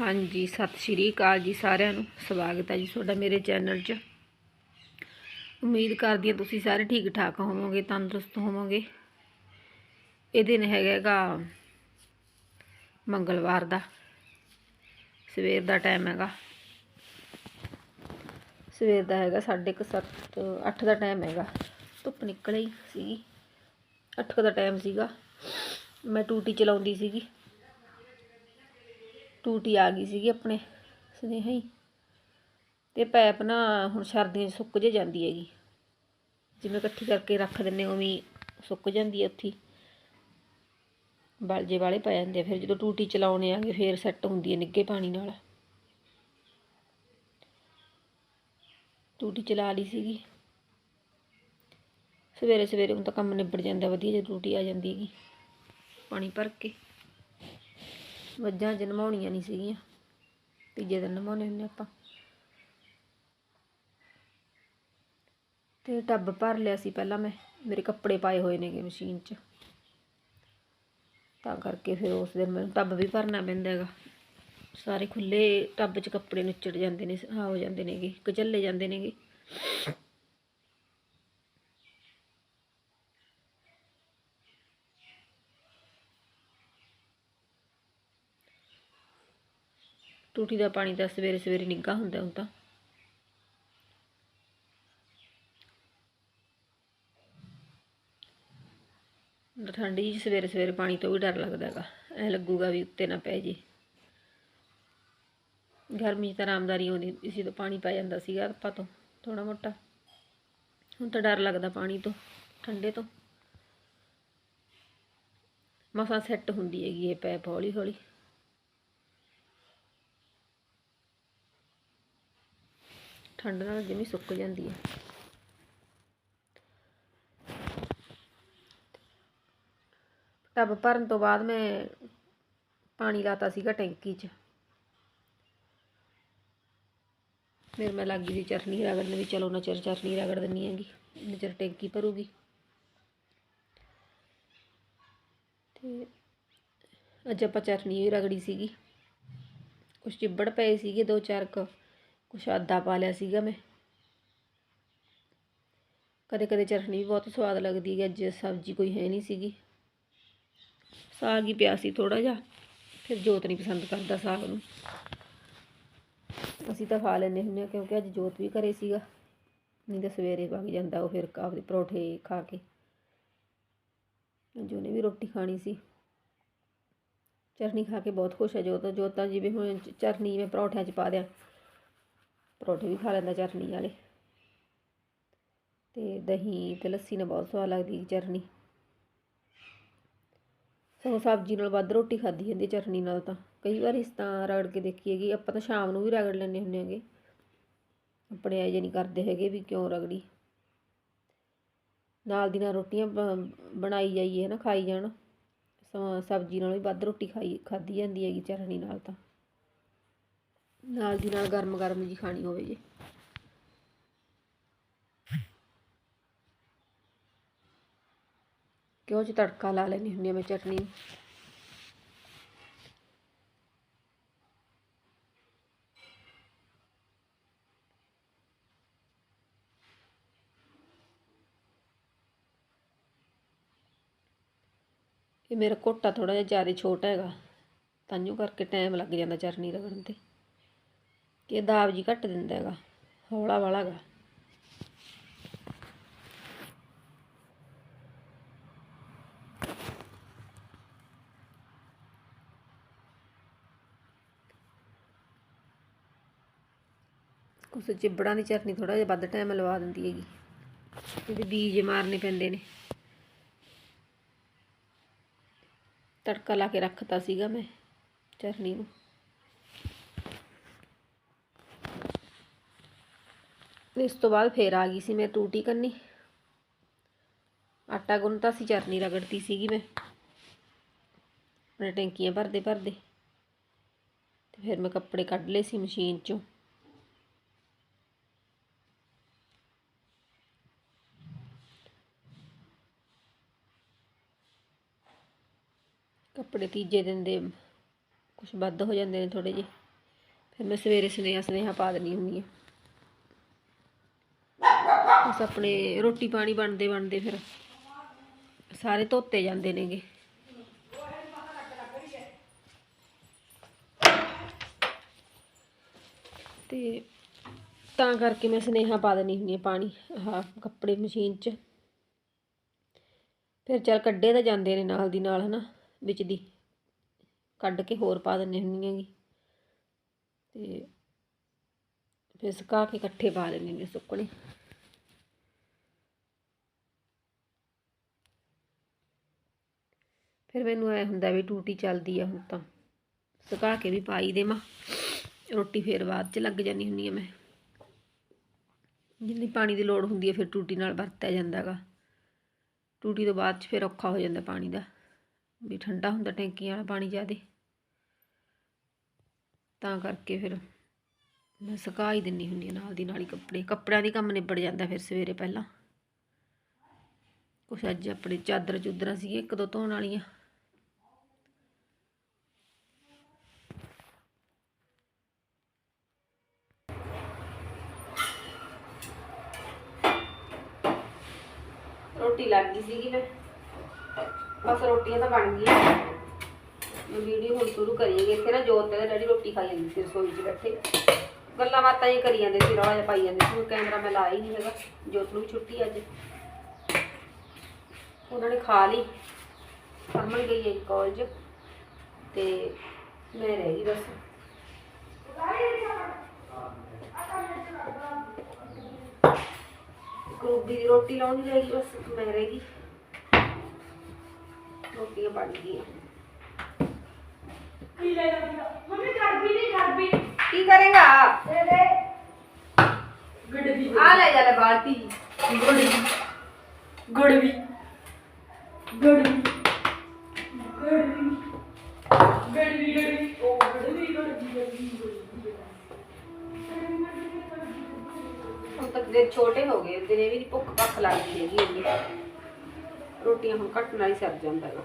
ਹਾਂਜੀ, ਸਤਿ ਸ਼੍ਰੀ ਅਕਾਲ ਜੀ ਸਾਰਿਆਂ ਨੂੰ। ਸਵਾਗਤ ਹੈ ਜੀ ਤੁਹਾਡਾ ਮੇਰੇ ਚੈਨਲ 'ਚ। ਉਮੀਦ ਕਰਦੀ ਹਾਂ ਤੁਸੀਂ ਸਾਰੇ ਠੀਕ ਠਾਕ ਹੋਵੋਗੇ, ਤੰਦਰੁਸਤ ਹੋਵੋਗੇ। ਇਹ ਦਿਨ ਹੈਗਾ ਮੰਗਲਵਾਰ ਦਾ। ਸਵੇਰ ਦਾ ਟਾਈਮ ਹੈਗਾ। ਸਵੇਰ ਦਾ ਹੈਗਾ 7:30 8 ਦਾ ਟਾਈਮ ਹੈਗਾ। ਧੁੱਪ ਨਿਕਲ ਹੀ ਸੀਗੀ। 8 ਦਾ ਟਾਈਮ ਸੀਗਾ। ਮੈਂ ਟੂਟੀ ਚਲਾਉਂਦੀ ਸੀਗੀ। ਟੂਟੀ ਆ ਗਈ ਸੀਗੀ ਆਪਣੇ, ਸੁਨੇਹਾ ਹੀ। ਤੇ ਪੈਪ ਨਾ ਹੁਣ ਸਰਦੀਆਂ 'ਚ ਸੁੱਕ ਜੇ ਜਾਂਦੀ ਹੈਗੀ। ਜਿਵੇਂ ਇਕੱਠੀ ਕਰਕੇ ਰੱਖ ਦਿੰਨੇ ਉਵੇਂ ਸੁੱਕ ਜਾਂਦੀ ਹੈ ਉੱਥੀ ਬਲਜੇ ਵਾਲੇ ਪੈ ਜਾਂਦੇ ਆ, ਫਿਰ ਜਦੋਂ ਟੂਟੀ ਚਲਾਉਣੇ ਆਗੇ, ਫਿਰ ਸੈੱਟ ਹੁੰਦੀ ਹੈ ਨਿੱਗੇ ਪਾਣੀ ਨਾਲ। ਟੂਟੀ ਚਲਾ ਲਈ ਸੀਗੀ। ਸਵੇਰੇ ਸਵੇਰੇ ਹੁਣ ਤਾਂ ਕੰਮ ਨਿਬੜ ਜਾਂਦਾ, ਵਧੀਆ ਜੇ ਟੂਟੀ ਆ ਜਾਂਦੀ ਹੈਗੀ, ਪਾਣੀ ਭਰ ਕੇ। ਮੱਝਾਂ ਚ ਨਮਾਉਣੀਆਂ ਨਹੀਂ ਸੀਗੀਆਂ, ਤੀਜੇ ਦਿਨ ਨਮਾਉਣੇ ਹੁੰਦੇ ਆਪਾਂ। ਤੇ ਟੱਬ ਭਰ ਲਿਆ ਸੀ ਪਹਿਲਾਂ ਮੈਂ, ਮੇਰੇ ਕੱਪੜੇ ਪਾਏ ਹੋਏ ਨੇਗੇ ਮਸ਼ੀਨ 'ਚ। ਤਾਂ ਕਰਕੇ ਫਿਰ ਉਸ ਦਿਨ ਮੈਨੂੰ ਟੱਬ ਵੀ ਭਰਨਾ ਪੈਂਦਾ ਹੈਗਾ। ਸਾਰੇ ਖੁੱਲੇ ਟੱਬ 'ਚ ਕੱਪੜੇ ਨੁੱਚੜ ਜਾਂਦੇ ਨੇ ਆ ਹੋ ਜਾਂਦੇ ਨੇਗੇ ਕਚੱਲੇ ਜਾਂਦੇ ਨੇਗੇ। ਟੂਟੀ ਦਾ ਪਾਣੀ ਤਾਂ ਸਵੇਰੇ ਸਵੇਰੇ ਨਿੱਘਾ ਹੁੰਦਾ ਹੁਣ ਤਾਂ। ਠੰਡੀ ਜੀ ਸਵੇਰੇ ਸਵੇਰੇ ਪਾਣੀ ਤੋਂ ਵੀ ਡਰ ਲੱਗਦਾ ਹੈਗਾ। ਐ ਲੱਗੂਗਾ ਵੀ ਉੱਤੇ ਨਾ ਪੈ ਜੇ। ਗਰਮੀ 'ਚ ਤਾਂ ਆਰਾਮਦਾਰੀ ਆਉਂਦੀ, ਇਸੇ ਤੋਂ ਪਾਣੀ ਪੈ ਜਾਂਦਾ ਸੀਗਾ ਆਪਾਂ ਤੋਂ ਥੋੜਾ ਮੋਟਾ। ਹੁਣ ਤਾਂ ਡਰ ਲੱਗਦਾ ਪਾਣੀ ਤੋਂ, ਠੰਡੇ ਤੋਂ। ਮਸਾਂ ਸੈੱਟ ਹੁੰਦੀ ਹੈਗੀ ਇਹ ਪੈਪ ਹੌਲੀ ਹੌਲੀ ਠੰਡ ਨਾਲ ਜਿਵੇਂ ਸੁੱਕ ਜਾਂਦੀ ਹੈ। ਟੱਬ ਭਰਨ ਤੋਂ ਬਾਅਦ ਮੈਂ ਪਾਣੀ ਲਾਤਾ ਸੀਗਾ ਟੈਂਕੀ 'ਚ। ਫਿਰ ਮੈਂ ਲੱਗੀ ਸੀ ਚਟਨੀ ਰਗੜਨ ਵੀ, ਚਲੋ ਨਾ ਚਿਰ ਚਟਨੀ ਰਗੜ ਦਿੰਨੀ ਹੈਗੀ ਇੰਨੇ ਚਿਰ ਟੈਂਕੀ ਭਰੂਗੀ। ਤੇ ਅੱਜ ਆਪਾਂ ਚਟਨੀ ਵੀ ਰਗੜੀ ਸੀਗੀ। ਕੁਛ ਚਿੱਬੜ ਪਏ ਸੀਗੇ ਦੋ ਚਾਰ ਕੁ। ਕੁਛ ਆਦਾ ਪਾ ਲਿਆ ਸੀਗਾ ਮੈਂ। ਕਦੇ ਕਦੇ ਚਟਨੀ ਵੀ ਬਹੁਤ ਸਵਾਦ ਲੱਗਦੀ ਹੈ ਅੱਜ ਸਬਜ਼ੀ ਕੋਈ ਹੈ ਨਹੀਂ ਸੀਗੀ। ਸਾਗ ਹੀ ਪਿਆ ਸੀ ਥੋੜਾ ਜਿਹਾ, ਫਿਰ ਜੋਤ ਨਹੀਂ ਪਸੰਦ ਕਰਦਾ ਸਾਗ ਨੂੰ। ਅਸੀਂ ਤਾਂ ਖਾ ਲੈਂਦੇ ਹੁੰਦੇ ਹਾਂ, ਕਿਉਂਕਿ ਅੱਜ ਜੋਤ ਵੀ ਘਰੇ ਸੀਗਾ, ਨਹੀਂ ਤਾਂ ਸਵੇਰੇ ਵਗ ਜਾਂਦਾ ਉਹ ਫਿਰ ਆਪਦੇ ਪਰੌਠੇ ਖਾ ਕੇ। ਅੱਜ ਉਹਨੇ ਵੀ ਰੋਟੀ ਖਾਣੀ ਸੀ। ਚਟਨੀ ਖਾ ਕੇ ਬਹੁਤ ਖੁਸ਼ ਹੈ ਜੋਤ, ਜੋਤਾਂ ਜਿਵੇਂ ਹੁਣ ਚਟਨੀ ਮੈਂ ਪਰੌਠਿਆਂ 'ਚ ਪਾ ਦਿਆਂ। ਪਰੌਂਠੇ ਵੀ ਖਾ ਲੈਂਦਾ ਚਟਨੀ ਵਾਲੇ। ਤੇ ਦਹੀਂ ਤੇ ਲੱਸੀ ਨਾਲ ਬਹੁਤ ਸਵਾਦ ਲੱਗਦੀ ਚਟਨੀ। ਸਗੋਂ ਸਬਜ਼ੀ ਨਾਲ ਵੱਧ ਰੋਟੀ ਖਾਧੀ ਜਾਂਦੀ ਚਟਨੀ ਨਾਲ ਤਾਂ। ਕਈ ਵਾਰ ਇਸ ਤਾਂ ਰਗੜ ਕੇ ਦੇਖੀ ਹੈਗੀ ਆਪਾਂ ਤਾਂ ਸ਼ਾਮ ਨੂੰ ਵੀ ਰਗੜ ਲੈਂਦੇ ਹੁੰਦੇ ਹੈਗੇ। ਆਪਣੇ ਐਜੇ ਨਹੀਂ ਕਰਦੇ ਹੈਗੇ ਵੀ ਕਿਉਂ ਰਗੜੀ। ਨਾਲ ਦੀ ਨਾਲ ਰੋਟੀਆਂ ਬਣਾਈ ਜਾਈਏ ਹੈ ਨਾ ਖਾਈ ਜਾਣ। ਸਬਜ਼ੀ ਨਾਲ ਵੀ ਵੱਧ ਰੋਟੀ ਖਾਈ, ਖਾਧੀ ਜਾਂਦੀ ਹੈਗੀ ਚਟਨੀ ਨਾਲ ਤਾਂ। ਨਾਲ ਦੀ ਨਾਲ ਗਰਮ ਗਰਮ ਜੀ ਖਾਣੀ ਹੋਵੇ ਜੀ। ਕਿਉਂ ਚ ਤੜਕਾ ਲਾ ਲੈਣੀ ਹੁੰਦੀ ਆ ਮੈਂ ਚਟਨੀ ਇਹ ਮੇਰਾ ਕੋਟਾ ਥੋੜਾ ਜਿਹਾ ਜ਼ਿਆਦਾ ਛੋਟਾ ਹੈਗਾ ਤਾਂਯੋ ਕਰਕੇ ਟਾਈਮ ਲੱਗ ਜਾਂਦਾ ਚਟਨੀ ਰਗੜਨ ਤੇ। ਕਿ ਦਾਬ ਜੀ ਘੱਟ ਦਿੰਦਾ ਹੈਗਾ, ਹੌਲਾ ਵਾਲਾ ਹੈਗਾ। ਕੁਛ ਚਿਬੜਾਂ ਦੀ ਚਟਨੀ ਥੋੜਾ ਜਿਹਾ ਵੱਧ ਟਾਈਮ ਲਵਾ ਦਿੰਦੀ ਹੈਗੀ ਇਹਦੇ ਬੀਜ ਮਾਰਨੇ ਪੈਂਦੇ ਨੇ। ਤੜਕਾ ਲਾ ਕੇ ਰੱਖਤਾ ਸੀਗਾ ਮੈਂ ਚਟਨੀ ਨੂੰ। ਇਸ ਤੋਂ ਬਾਅਦ ਫੇਰ ਆ ਗਈ ਸੀ ਮੈਂ ਟੂਟੀ ਕੰਨੀ। ਆਟਾ ਗੁੰਨਤਾ ਸੀ ਚਰਨੀ ਰਗੜਤੀ ਸੀਗੀ ਮੈਂ। ਆਪਣੇ ਟੈਂਕੀਆਂ ਭਰਦੇ ਭਰਦੇ। ਤੇ ਫਿਰ ਮੈਂ ਕੱਪੜੇ ਕੱਢ ਲਏ ਸੀ ਮਸ਼ੀਨ ਚੋਂ। ਕੱਪੜੇ ਤੀਜੇ ਦਿਨ ਦੇ ਕੁਛ ਵੱਧ ਹੋ ਜਾਂਦੇ ਨੇ ਥੋੜੇ ਜਿਹੇ। ਫਿਰ ਮੈਂ ਸਵੇਰੇ ਸੁਨੇਹਾ ਸੁਨੇਹਾ ਪਾ ਦਿੰਦੀ ਹੁੰਦੀ ਹਾਂ। ਬਸ ਆਪਣੇ ਰੋਟੀ ਪਾਣੀ ਬਣਦੇ ਬਣਦੇ ਫਿਰ ਸਾਰੇ ਧੋਤੇ ਜਾਂਦੇ ਨੇਗੇ। ਤੇ ਤਾਂ ਕਰਕੇ ਮੈਂ ਸੁਨੇਹਾ ਪਾ ਦਿੰਦੀ ਹੁੰਦੀ ਹਾਂ ਪਾਣੀ, ਆਹ ਕੱਪੜੇ ਮਸ਼ੀਨ 'ਚ। ਫਿਰ ਚੱਲ ਕੱਢੇ ਤਾਂ ਜਾਂਦੇ ਨੇ ਨਾਲ ਦੀ ਨਾਲ ਹਨਾ, ਵਿੱਚ ਦੀ। ਕੱਢ ਕੇ ਹੋਰ ਪਾ ਦਿੰਦੀ ਹੁੰਦੀ ਹੈਗੀ ਤੇ ਫਿਰ ਸੁਕਾ ਕੇ ਇਕੱਠੇ ਪਾ ਲੈਂਦੀ ਨੇ ਸੁੱਕਣੇ। ਫਿਰ ਮੈਨੂੰ ਐ ਹੁੰਦਾ ਵੀ ਟੂਟੀ ਚੱਲਦੀ ਆ ਹੁਣ ਤਾਂ। ਸੁਕਾ ਕੇ ਵੀ ਪਾਈ ਦੇਵਾਂ। ਰੋਟੀ ਫੇਰ ਬਾਅਦ ਚ ਲੱਗ ਜਾਂਦੀ ਹੁੰਦੀ ਆ ਮੈਂ। ਜਿੰਨੀ ਪਾਣੀ ਦੀ ਲੋੜ ਹੁੰਦੀ ਹੈ ਫਿਰ ਟੂਟੀ ਨਾਲ ਵਰਤਿਆ ਜਾਂਦਾਗਾ ਟੂਟੀ ਤੋਂ ਬਾਅਦ ਚ ਫਿਰ ਔਖਾ ਹੋ ਜਾਂਦਾ ਪਾਣੀ ਦਾ। ਵੀ ਠੰਡਾ ਹੁੰਦਾ ਟੈਂਕੀਆਂ ਵਾਲਾ ਪਾਣੀ ਜ਼ਿਆਦੇ। ਤਾਂ ਕਰਕੇ ਫਿਰ ਮੈਂ ਸੁਕਾ ਹੀ ਦਿੰਨੀ ਹੁੰਦੀ ਹਾਂ ਨਾਲ ਦੀ ਨਾਲ ਹੀ ਕੱਪੜੇ। ਕੱਪੜਿਆਂ ਦੀ ਕੰਮ ਨਿਬੜ ਜਾਂਦਾ ਫਿਰ ਸਵੇਰੇ ਪਹਿਲਾਂ। ਕੁਛ ਅੱਜ ਆਪਣੇ ਚਾਦਰ ਚੁੱਦਰਾਂ ਸੀ ਇੱਕ ਦੋ ਧੋਣ ਵਾਲੀਆਂ ਰੋਟੀ ਲੱਗ ਗਈ ਸੀਗੀ ਮੈਂ। ਬਸ ਰੋਟੀਆਂ ਤਾਂ ਬਣ ਗਈਆਂ। ਮੈਂ ਵੀਡੀਓ ਹੁਣ ਸ਼ੁਰੂ ਕਰੀਏ। ਇੱਥੇ ਨਾ ਜੋਤ ਤੇ ਡੈਡੀ ਰੋਟੀ ਖਾਈ ਜਾਂਦੀ ਸੀ ਰਸੋਈ 'ਚ ਬੈਠੇ। ਗੱਲਾਂ ਬਾਤਾਂ ਹੀ ਕਰੀ ਜਾਂਦੇ ਸੀ, ਰੌਲਾ ਜਿਹਾ ਪਾਈ ਜਾਂਦੇ ਸੀ। ਕੈਮਰਾ ਮੈਂ ਲਾਇਆ ਹੀ ਨਹੀਂ ਹੈਗਾ। ਜੋਤ ਨੂੰ ਵੀ ਛੁੱਟੀ ਅੱਜ। ਉਹਨਾਂ ਨੇ ਖਾ ਲਈ। ਹਰਮਨ ਗਈ ਹੈ ਕਾਲਜ ਤੇ ਮੈਂ ਰਹਿ ਗਈ ਬਸ। ਗੋਭੀ ਦੀ ਰੋਟੀ ਲਾਉਣੀ ਰਹਿ ਗਈ ਬਸ ਮੈਂ ਰਹਿ ਗਈ ਰੋਟੀਆਂ ਬਣ ਗਈਆਂ ਮੰਮੀ ਗੜਬੀ ਨਹੀਂ ਗੜਬੀ ਕੀ ਕਰੇਗਾ ਦੇ ਦੇ ਗੜਬੀ ਆ ਲੈ ਜਾ ਦੇ ਛੋਟੇ ਹੋ ਗਏ, ਦਿਨੇ ਵੀ ਭੁੱਖ ਭੱਖ ਲੱਗਦੀ ਹੈਗੀ ਇੰਨੀ। ਰੋਟੀਆਂ ਹੁਣ ਘੱਟ ਨਾਲ ਹੀ ਸਰ ਜਾਂਦਾ ਹੈਗਾ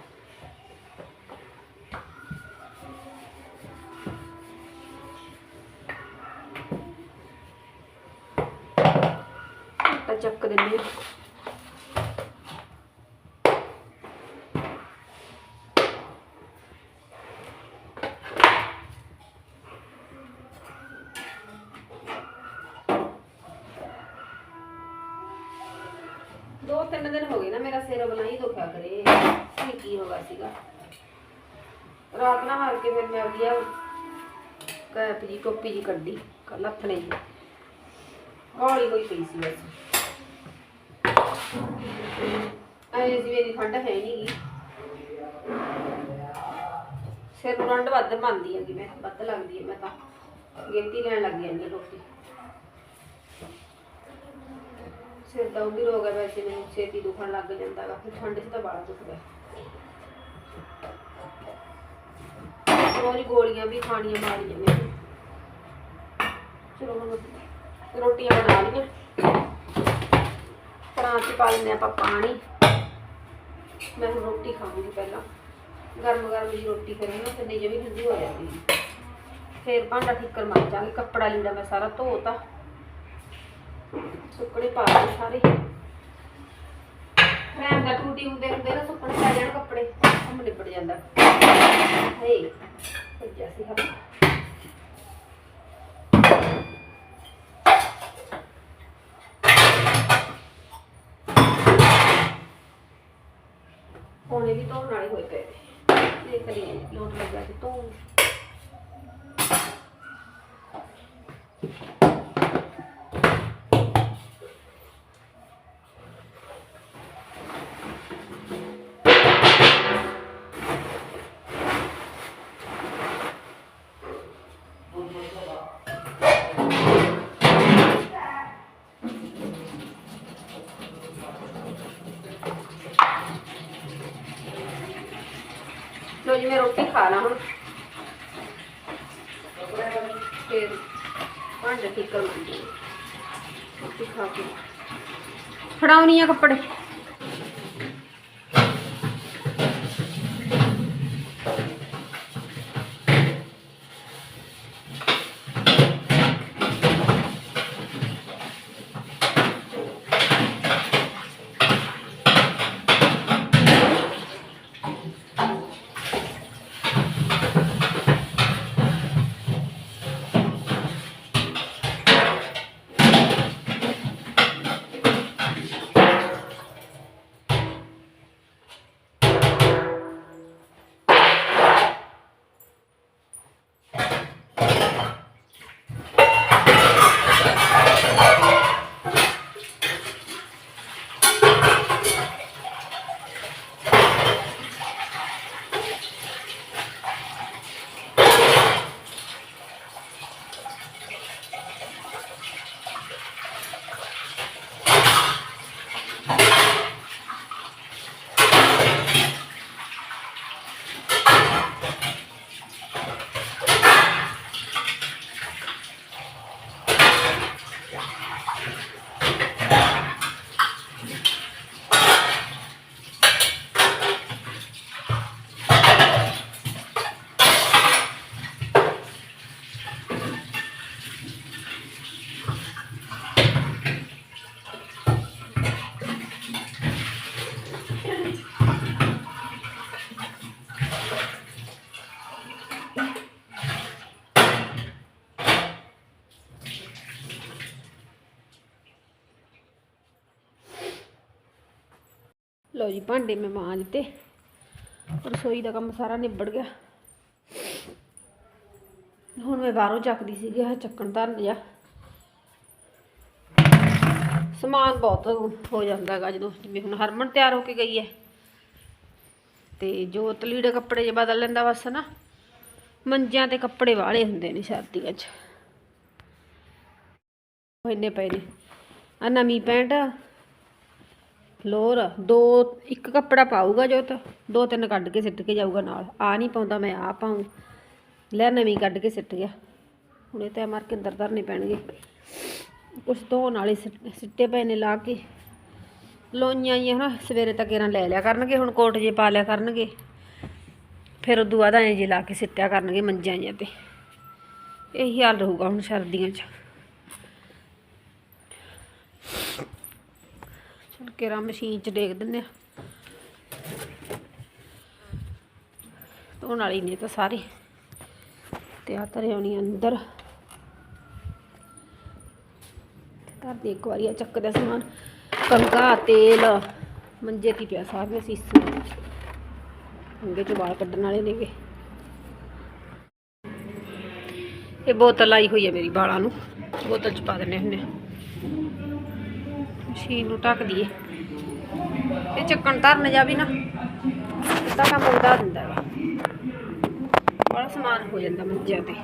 ਚੱਕ ਦਿੰਦੇ ਹਾਂ ਦੋ ਤਿੰਨ ਦਿਨ ਹੋ ਗਏ ਨਾ ਮੇਰਾ ਸਿਰ ਬਲਾਈ ਦੁਖਿਆ ਕਰੇ ਕੀ ਕੀ ਹੋ ਗਿਆ ਸੀਗਾ ਰਾਤ ਨਾ ਮਾਰ ਕੇ ਫਿਰ ਮੈਂ ਵਧੀਆ ਕੈਪ ਜੀ ਟੋਪੀ ਜੀ ਕੱਢੀ ਲੱਥਣੇ ਜੀ ਹੌਲੀ ਹੋਈ ਪਈ ਸੀ ਬਸ। ਐ ਜਿਵੇਂ ਦੀ ਠੰਡ ਹੈ ਨਹੀਂ ਸਿਰ ਨੂੰ ਠੰਡ ਵੱਧ ਮੰਨਦੀ ਹੈਗੀ ਮੈਂ, ਵੱਧ ਲੱਗਦੀ ਹੈ ਮੈਂ ਤਾਂ ਗਿਣਤੀ ਲੈਣ ਲੱਗ ਜਾਂਦੀ ਹਾਂ ਟੋਪੀ ਸਿਰ ਦਾ ਉਹ ਵੀ ਰੋਗ ਹੈ ਵੈਸੇ ਮੈਨੂੰ ਛੇਤੀ ਦੁਖਣ ਲੱਗ ਜਾਂਦਾ ਗਾ, ਫਿਰ ਠੰਡ 'ਚ ਤਾਂ ਬੜਾ ਦੁਖਦਾ ਰੋਜ਼ ਗੋਲੀਆਂ ਵੀ ਖਾਣੀਆਂ ਮਾਰੀਆਂ ਮੈਂ। ਚਲੋ ਹੁਣ ਰੋਟੀਆਂ ਬਣਾ ਲਈਆਂ। ਪਰਾਂ 'ਚ ਪਾ ਲੈਂਦੇ ਆਪਾਂ ਪਾਣੀ। ਮੈਂ ਹੁਣ ਰੋਟੀ ਖਾਵਾਂਗੀ ਪਹਿਲਾਂ। ਗਰਮ ਗਰਮ ਦੀ ਰੋਟੀ ਫਿਰ ਨਾ ਫਿਰ ਨਹੀਂ ਜਮੀ ਠੰਡੀ ਹੋ ਜਾਂਦੀ। ਫਿਰ ਭਾਂਡਾ ਠੀਕਰ ਮਾਂਜਾਂਗੇ ਕੱਪੜਾ ਲੀੜਾ ਮੈਂ ਸਾਰਾ ਧੋਤਾ ਸੁੱਕਣੇ ਪਾ ਲਏ ਸਾਰੇ। ਮੈਂ ਦਾ ਟੂਟੀ ਹੁੰਦੇ ਹੁੰਦੇ ਨਾ ਸੁੱਕਣੇ ਪੈ ਜਾਣ ਕੱਪੜੇ ਕੰਮ ਨਿਬੜ ਜਾਂਦਾ। ਹੇ ਭੱਜਿਆ ਸੀ ਹੱਥ ਕੋਨੇ ਵੀ ਧੋਣ ਵਾਲੇ ਹੋਏ ਪਏ ਨੇ। ਦੇਖ ਲਈ ਲੋਟ ਲੱਗਿਆ ਕਿ ਧੋਣ ਰੋਟੀ ਖਾ ਲਾਂ ਹੁਣ। ਫਿਰ ਭਾਂਡੇ ਠੀਕ ਕਰ ਲੂੰਗੀ ਰੋਟੀ ਖਾ ਕੇ। ਫੜਾਉਣੀ ਆ ਕੱਪੜੇ। ਲਓ ਜੀ ਭਾਂਡੇ ਮੈਂ ਮਾਂਜ ਤੇ ਰਸੋਈ ਦਾ ਕੰਮ ਸਾਰਾ ਨਿਬੜ ਗਿਆ। ਹੁਣ ਮੈਂ ਬਾਹਰੋਂ ਚੱਕਦੀ ਸੀਗੀ, ਆਹ ਚੱਕਣ ਧਰਨ ਜਾ ਸਮਾਨ ਬਹੁਤ ਹੋ ਜਾਂਦਾ ਹੈਗਾ ਜਦੋਂ, ਜਿਵੇਂ ਹੁਣ ਹਰਮਨ ਤਿਆਰ ਹੋ ਕੇ ਗਈ ਹੈ। ਤੇ ਜੋ ਤਲੀੜੇ ਕੱਪੜੇ ਜੇ ਬਦਲ ਲੈਂਦਾ ਬਸ ਨਾ ਮੰਜਿਆਂ ਤੇ ਕੱਪੜੇ ਵਾਲੇ ਹੁੰਦੇ ਨੇ ਸਰਦੀਆਂ 'ਚ। ਇੰਨੇ ਪਏ ਨੇ। ਆ ਨਵੀਂ ਪੈਂਟ ਲੋਰ ਦੋ, ਇੱਕ ਕੱਪੜਾ ਪਾਊਗਾ ਜੋ ਤਾਂ ਦੋ, ਤਿੰਨ ਕੱਢ ਕੇ ਸਿੱਟ ਕੇ ਜਾਊਗਾ ਨਾਲ। ਆ ਨਹੀਂ ਪਾਉਂਦਾ, ਮੈਂ ਆ ਪਾਉਂ ਲੈ ਨਵੀਂ ਕੱਢ ਕੇ ਸਿੱਟ ਗਿਆ। ਹੁਣ ਇਹ ਤਾਂ ਮਾਰ ਕੇ ਅੰਦਰ ਧਰਨੇ ਪੈਣਗੇ। ਕੁਛ ਧੋਣ ਵਾਲੇ ਸਿੱਟ- ਸਿੱਟੇ ਪਏ ਨੇ ਲਾ ਕੇ। ਲੋਈਆਂ ਹੀ ਹਨਾ, ਸਵੇਰੇ ਤੱਕ ਇਹਨਾਂ ਲੈ ਲਿਆ ਕਰਨਗੇ, ਹੁਣ ਕੋਟ ਜੇ ਪਾ ਲਿਆ ਕਰਨਗੇ। ਫਿਰ ਉਦੋਂ ਬਾਅਦ ਐਂ ਜੇ ਲਾ ਕੇ ਸਿੱਟਿਆ ਕਰਨਗੇ ਮੰਜਾਂ ਜਿਹਾਂ ਤੇ। ਇਹੀ ਹਾਲ ਰਹੂਗਾ ਹੁਣ ਸਰਦੀਆਂ 'ਚ ਚਲ ਕੇਰਾ ਮਸ਼ੀਨ 'ਚ ਡੇਗ ਦਿੰਦੇ ਆ। ਧੋਣ ਵਾਲੀ ਨੇ ਤਾਂ ਸਾਰੇ। ਤੇ ਆ ਤਰੇ ਆਉਣੀ ਅੰਦਰ। ਘਰ ਦੇ ਇੱਕ ਵਾਰੀ ਆ ਚੱਕਦਾ ਸਮਾਨ। ਕੰਗਾ ਤੇਲ, ਮੰਜੇ ਤੇ ਪਿਆ ਸਾਰੀਆਂ ਸੀਸੀਆਂ। ਅੰਗੇ ਚੋਂ ਵਾਲ ਕੱਢਣ ਵਾਲੇ ਨੇਗੇ। ਇਹ ਬੋਤਲ ਆਈ ਹੋਈ ਹੈ ਮੇਰੀ ਵਾਲਾਂ ਨੂੰ। ਬੋਤਲ ਚ ਪਾ ਦਿੰਨੇ ਹੁੰਨੇ ਆ। ਮਸ਼ੀਨ ਨੂੰ ਢੱਕ ਦਈਏ। ਇਹ ਚੱਕਣ ਧਰਨ ਜਾ ਵੀ ਨਾ ਤਾਂ ਕੰਮ ਵਧਾ ਦਿੰਦਾ ਹੈਗਾ ਬੜਾ ਸਮਾਨ ਹੋ ਜਾਂਦਾ ਮੰਜਿਆਂ ਤੇ।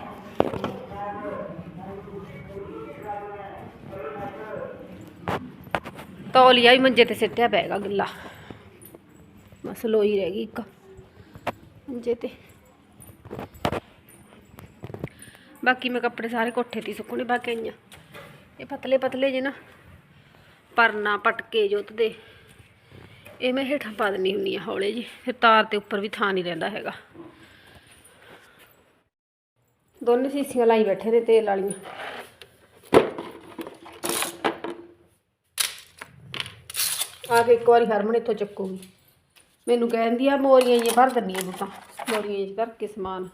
ਤੌਲੀਆ ਵੀ ਮੰਜੇ ਤੇ ਸਿੱਟਿਆ ਪਏਗਾ ਗਿੱਲਾ। ਬਸ ਲੋਈ ਰਹਿ ਗਈ ਇੱਕ। ਮੰਜੇ ਤੇ। ਬਾਕੀ ਮੈਂ ਕੱਪੜੇ ਸਾਰੇ ਕੋਠੇ ਤੇ ਸੁੱਕਣੇ, ਬਾਕੀ ਆਈਆਂ। ਇਹ ਪਤਲੇ ਪਤਲੇ ਜੇ ਨਾ। ਪਰਨਾ ਪਟਕੇ ਜੁੱਤ ਦੇ। ਇਹ ਮੈਂ ਹੇਠਾਂ ਪਾ ਦਿੰਨੀ ਹੁੰਨੀ ਆ ਹੌਲੇ ਜੀ ਫਿਰ ਤਾਰ ਤੇ ਉੱਪਰ ਵੀ ਥਾਂ ਨਹੀਂ ਰਹਿੰਦਾ ਹੈਗਾ। ਦੋਨੇ ਸੀਸੀਆਂ ਲਾਈ ਬੈਠੇ ਨੇ ਤੇਲ ਵਾਲੀਆਂ। ਆ ਕੇ ਇੱਕ ਵਾਰੀ ਹਰਮਨ ਇੱਥੋਂ ਚੱਕੂਗੀ। ਮੈਨੂੰ ਕਹਿੰਦੀ ਆ, ਮੋਰੀਆਂ ਜੀ ਭਰ ਦਿੰਨੀ ਆ ਤੂੰ ਤਾਂ ਮੋਰੀਆਂ ਜੀ ਕਰਕੇ ਸਮਾਨ।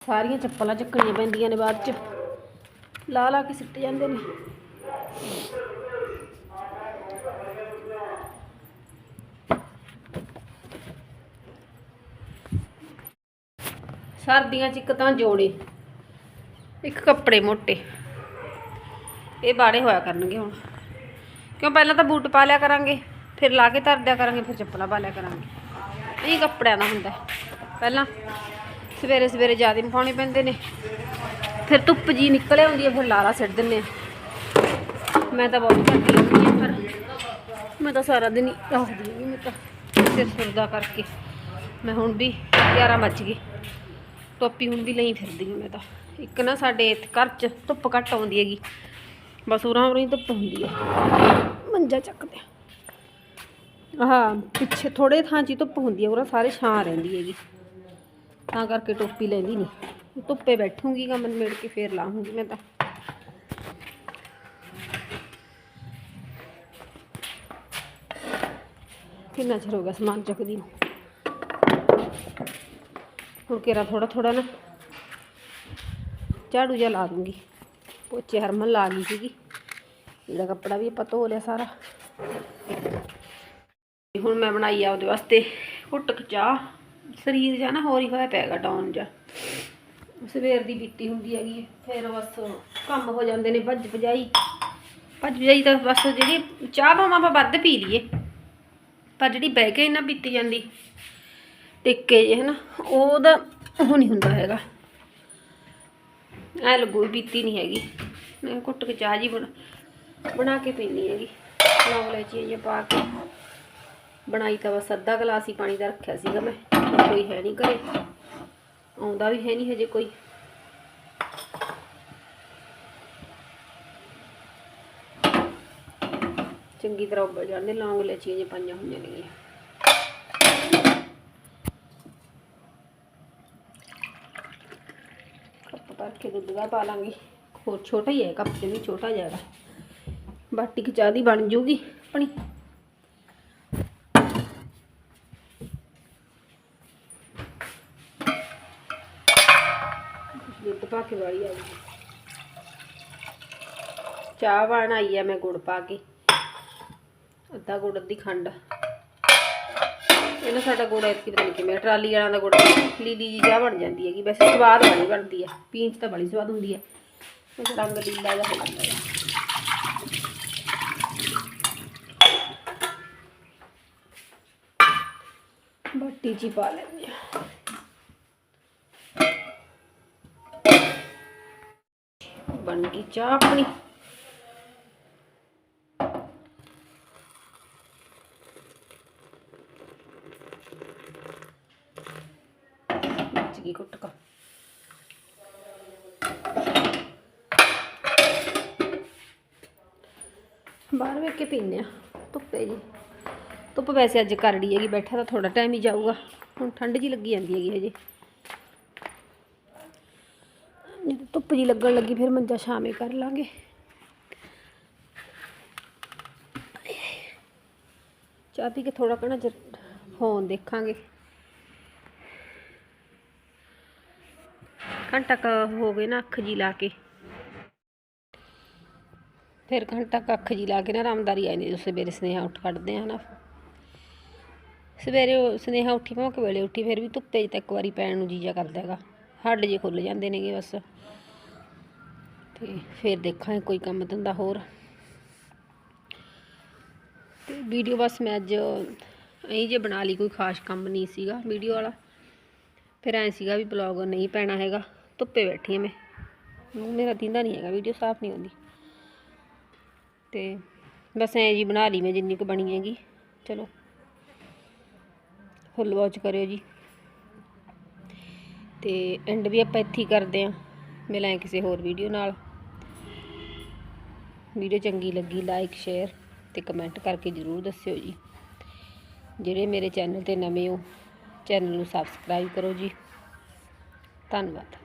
ਸਾਰੀਆਂ ਚੱਪਲਾਂ ਚੱਕਣੀਆਂ ਪੈਂਦੀਆਂ ਨੇ ਬਾਅਦ ਚ। ਲਾ ਲਾ ਕੇ ਸਿੱਟ ਜਾਂਦੇ ਨੇ। ਸਰਦੀਆਂ ਚ ਇੱਕ ਤਾਂ ਜੋੜੇ, ਇੱਕ ਕੱਪੜੇ ਮੋਟੇ। ਇਹ ਬਾੜੇ ਹੋਇਆ ਕਰਨਗੇ ਹੁਣ। ਕਿਉਂ ਪਹਿਲਾਂ ਤਾਂ ਬੂਟ ਪਾ ਲਿਆ ਕਰਾਂਗੇ, ਫਿਰ ਲਾ ਕੇ ਧਰ ਦਿਆ ਕਰਾਂਗੇ, ਫਿਰ ਚੱਪਲਾਂ ਪਾ ਲਿਆ ਕਰਾਂਗੇ। ਇਹ ਕੱਪੜਿਆਂ ਦਾ ਹੁੰਦਾ। ਪਹਿਲਾਂ ਸਵੇਰੇ ਸਵੇਰੇ ਜ਼ਿਆਦਾ ਹੀ ਪਾਉਣੇ ਪੈਂਦੇ ਨੇ। ਫਿਰ ਧੁੱਪ ਜੀ ਨਿਕਲ ਹੁੰਦੀ ਹੈ, ਫਿਰ ਲਾਰਾ ਸਿੱਟ ਦਿੰਨੇ ਆ ਮੈਂ ਤਾਂ ਬਹੁਤ ਘੱਟ ਲਾਉਂਦੀ ਹਾਂ, ਪਰ ਮੈਂ ਤਾਂ ਸਾਰਾ ਦਿਨ ਹੀ ਰੱਖਦੀ ਹਾਂ, ਮੈਂ ਤਾਂ ਸਿਰ ਸੁਰਦਾ ਕਰਕੇ। ਮੈਂ ਹੁਣ ਵੀ 11 ਵੱਜ ਗਏ। ਟੋਪੀ ਹੁਣ ਵੀ ਲਈ ਫਿਰਦੀ ਹਾਂ ਮੈਂ ਤਾਂ। ਇੱਕ ਨਾ ਸਾਡੇ ਇੱਥੇ ਘਰ 'ਚ ਧੁੱਪ ਘੱਟ ਆਉਂਦੀ ਹੈਗੀ। ਬਸ ਉਰਾਂ ਉਰਾਂ ਹੀ ਧੁੱਪ ਹੁੰਦੀ ਹੈ। ਮੰਜਾ ਚੱਕਦੇ ਆਹ, ਪਿੱਛੇ ਥੋੜੇ ਥਾਂ 'ਚ ਹੀ ਧੁੱਪ ਹੁੰਦੀ ਹੈ, ਉਰਾਂ ਸਾਰੇ ਛਾਂ ਰਹਿੰਦੀ ਹੈਗੀ। ਤਾਂ ਕਰਕੇ ਟੋਪੀ ਲੈਂਦੀ ਨਹੀਂ। ਧੁੱਪੇ ਬੈਠੂਗੀ ਕੰਮ ਨਿਬੇੜ ਕੇ ਫੇਰ ਲਾਹੂੰਗੀ ਮੈਂ ਤਾਂ। ਕਿੰਨਾ ਚਿਰ ਹੋ ਗਿਆ ਸਮਾਨ ਚੱਕਦੀ ਨੂੰ? ਹੁਣ ਕੇਰਾ ਥੋੜਾ ਥੋੜਾ ਨਾ। ਝਾੜੂ ਜਿਹਾ ਲਾ ਦੂੰਗੀ। ਪੋਚੇ ਹਰਮਨ ਲਾ ਗਈ ਸੀਗੀ। ਜਿਹੜਾ ਕੱਪੜਾ ਵੀ ਆਪਾਂ ਧੋ ਲਿਆ ਸਾਰਾ। ਹੁਣ ਮੈਂ ਬਣਾਈ ਆ ਉਹਦੇ ਵਾਸਤੇ ਘੁੱਟ ਕੁ ਚਾਹ। ਸਰੀਰ ਜਾਂ ਨਾ ਹੋਰ ਹੀ ਹੋਇਆ ਪੈਗਾ ਡਾਊਨ ਜਾ ਸਵੇਰ ਦੀ ਬੀਤੀ ਹੁੰਦੀ ਹੈਗੀ ਫਿਰ ਬਸ ਕੰਮ ਹੋ ਜਾਂਦੇ ਨੇ ਭੱਜ ਭਜਾਈ। ਭੱਜ ਭਜਾਈ ਤਾਂ ਬਸ ਜਿਹੜੀ ਚਾਹ ਭਾਵੇਂ ਆਪਾਂ ਵੱਧ ਪੀ ਲਈਏ। ਪਰ ਜਿਹੜੀ ਬਹਿ ਕੇ ਨਾ ਬੀਤੀ ਜਾਂਦੀ, ਟਿੱਕੇ ਜੇ ਹਨਾ ਉਹਦਾ ਉਹ ਨਹੀਂ ਹੁੰਦਾ ਹੈਗਾ। ਐ ਲੱਗੂ ਵੀ ਨਹੀਂ ਹੈਗੀ। ਮੈਂ ਘੁੱਟ ਕੇ ਚਾਹ ਜੀ ਬਣਾ ਬਣਾ ਕੇ ਪੀਣੀ ਹੈਗੀ। ਲੌਂਗ ਲੈਚੀ ਜੇ ਪਾ ਕੇ। ਬਣਾਈ ਤਾਂ ਬਸ ਅੱਧਾ ਗਲਾਸ ਹੀ ਪਾਣੀ ਦਾ ਰੱਖਿਆ ਸੀਗਾ ਮੈਂ, ਕੋਈ ਹੈ ਨਹੀਂ ਘਰੇ। ਆਉਂਦਾ ਵੀ ਹੈ ਨਹੀਂ ਹਜੇ ਕੋਈ। ਚੰਗੀ ਤਰ੍ਹਾਂ ਉੱਬਲ ਜਾਂਦੇ, ਲੌਂਗ ਲੈਚੀਆਂ ਜਿਹੀਆਂ ਪਾਈਆਂ ਹੋਈਆਂ ਨੇ। ਕੱਪ ਭਰ ਕੇ ਦੁੱਧ ਦਾ ਪਾ ਲਾਂਗੇ। ਹੋਰ ਛੋਟਾ ਹੀ ਹੈ, ਕੱਪ ਤੇ ਵੀ ਛੋਟਾ ਜਿਹਾ ਬਾਟੀ ਕਿ ਚਾਹ ਦੀ ਬਣ ਜੂਗੀ ਆਪਣੀ। ਦੁੱਧ ਪਾ ਵਾਲੀ ਆ ਗਈ। ਚਾਹ ਬਣਾਈ ਆ ਮੈਂ ਗੁੜ ਪਾ ਕੇ। ਅੱਧਾ ਗੁੜ, ਅੱਧੀ ਖੰਡ। ਇਹਨਾਂ ਸਾਡਾ ਗੁੜ ਐਤਕੀ ਪਤਾ ਨਹੀਂ ਕਿਵੇਂ ਟਰਾਲੀ ਵਾਲਾਂ ਦਾ ਗੁੜ ਲੀਲੀ ਜੀ ਚਾਹ ਬਣ ਜਾਂਦੀ ਹੈਗੀ, ਵੈਸੇ ਸਵਾਦ ਬੜੀ ਬਣਦੀ ਹੈ ਪੀਣ 'ਚ ਤਾਂ ਬੜੀ ਸਵਾਦ ਹੁੰਦੀ ਹੈ ਇਹ ਰੰਗ ਲੀਲਾ ਜਿਹਾ ਹੋ ਜਾਂਦਾ ਹੈ ਬਾਟੀ 'ਚ ਹੀ ਪਾ ਲੈਂਦੇ ਹਾਂ ਬਣ ਗਈ ਚਾਹ ਆਪਣੀ ਵਿੱਚ ਗਈ ਕੁੱਟ ਕਾ ਬਾਹਰ ਵੇਖ ਕੇ ਪੀਨੇ ਆ ਧੁੱਪੇ ਜੀ ਧੁੱਪ ਵੈਸੇ ਅੱਜ ਕਰੜੀ ਹੈਗੀ ਬੈਠਾ ਤਾਂ ਥੋੜਾ ਟਾਈਮ ਹੀ ਜਾਊਗਾ ਹੁਣ ਠੰਡ ਜੀ ਲੱਗੀ ਜਾਂਦੀ ਹੈਗੀ ਹਜੇ ਜਦੋਂ ਧੁੱਪ ਜੀ ਲੱਗਣ ਲੱਗੀ, ਫਿਰ ਮੰਜਾ ਛਾਵੇਂ ਕਰ ਲਾਂਗੇ। ਚਾਹ ਪੀ ਕੇ ਥੋੜਾ ਕਣਾ ਚਿਰ ਫੋਨ ਦੇਖਾਂਗੇ। ਘੰਟਾ ਕੁ ਹੋ ਗਏ ਨਾ ਅੱਖ ਜੀ ਲਾ ਕੇ। ਫਿਰ ਘੰਟਾ ਕੁ ਅੱਖ ਜੀ ਲਾ ਕੇ ਨਾ ਆਰਾਮਦਾਰੀ ਆਈ ਨਹੀਂ ਜਦੋਂ ਸਵੇਰੇ ਸੁਨੇਹਾ ਉੱਠ ਕੱਢਦੇ ਆ ਨਾ ਸਵੇਰੇ ਉਹ ਸੁਨੇਹਾ ਉੱਠੀ ਭੌਂਕ ਵੇਲੇ ਉੱਠੀ, ਫਿਰ ਵੀ ਧੁੱਪੇ 'ਚ ਤਾਂ ਇੱਕ ਵਾਰੀ ਪੈਣ ਨੂੰ ਜੀਜਾ ਕਰਦਾ ਹੈਗਾ। ਹੱਡ ਜੇ ਖੁੱਲ ਜਾਂਦੇ ਨੇਗੇ ਬਸ। ਤੇ ਫਿਰ ਦੇਖਾਂਗੇ ਕੋਈ ਕੰਮ ਧੰਦਾ ਹੋਰ। ਤੇ ਵੀਡੀਓ ਬਸ ਮੈਂ ਅੱਜ ਐਂ ਜੇ ਬਣਾ ਲਈ, ਕੋਈ ਖਾਸ ਕੰਮ ਨਹੀਂ ਸੀਗਾ ਵੀਡੀਓ ਵਾਲਾ। ਫਿਰ ਐਂ ਸੀਗਾ ਵੀ ਬਲੌਗ ਨਹੀਂ ਪੈਣਾ ਹੈਗਾ, ਧੁੱਪੇ ਬੈਠੀ ਹਾਂ ਮੈਂ। ਮੇਰਾ ਦਿੰਦਾ ਨਹੀਂ ਹੈਗਾ, ਵੀਡੀਓ ਸਾਫ਼ ਨਹੀਂ ਹੁੰਦੀ। ਤੇ ਬਸ ਐਂ ਜੀ ਬਣਾ ਲਈ ਮੈਂ ਜਿੰਨੀ ਕੁ ਬਣੀ ਹੈਗੀ। ਚਲੋ, ਫੁੱਲ ਵਾਚ ਕਰਿਓ ਜੀ। ਤੇ ਐਂਡ ਵੀ ਆਪਾਂ ਇੱਥੇ ਹੀ ਕਰਦੇ ਆਂ ਮਿਲਾਂ ਕਿਸੇ ਹੋਰ ਵੀਡੀਓ ਨਾਲ। ਵੀਡੀਓ ਚੰਗੀ ਲੱਗੀ ਲਾਈਕ ਸ਼ੇਅਰ ਤੇ ਕਮੈਂਟ ਕਰਕੇ ਜਰੂਰ ਦੱਸਿਓ ਜੀ। ਜਿਹੜੇ ਮੇਰੇ ਚੈਨਲ ਤੇ ਨਵੇਂ ਹੋ ਚੈਨਲ ਨੂੰ ਸਬਸਕ੍ਰਾਈਬ ਕਰੋ ਜੀ। ਧੰਨਵਾਦ।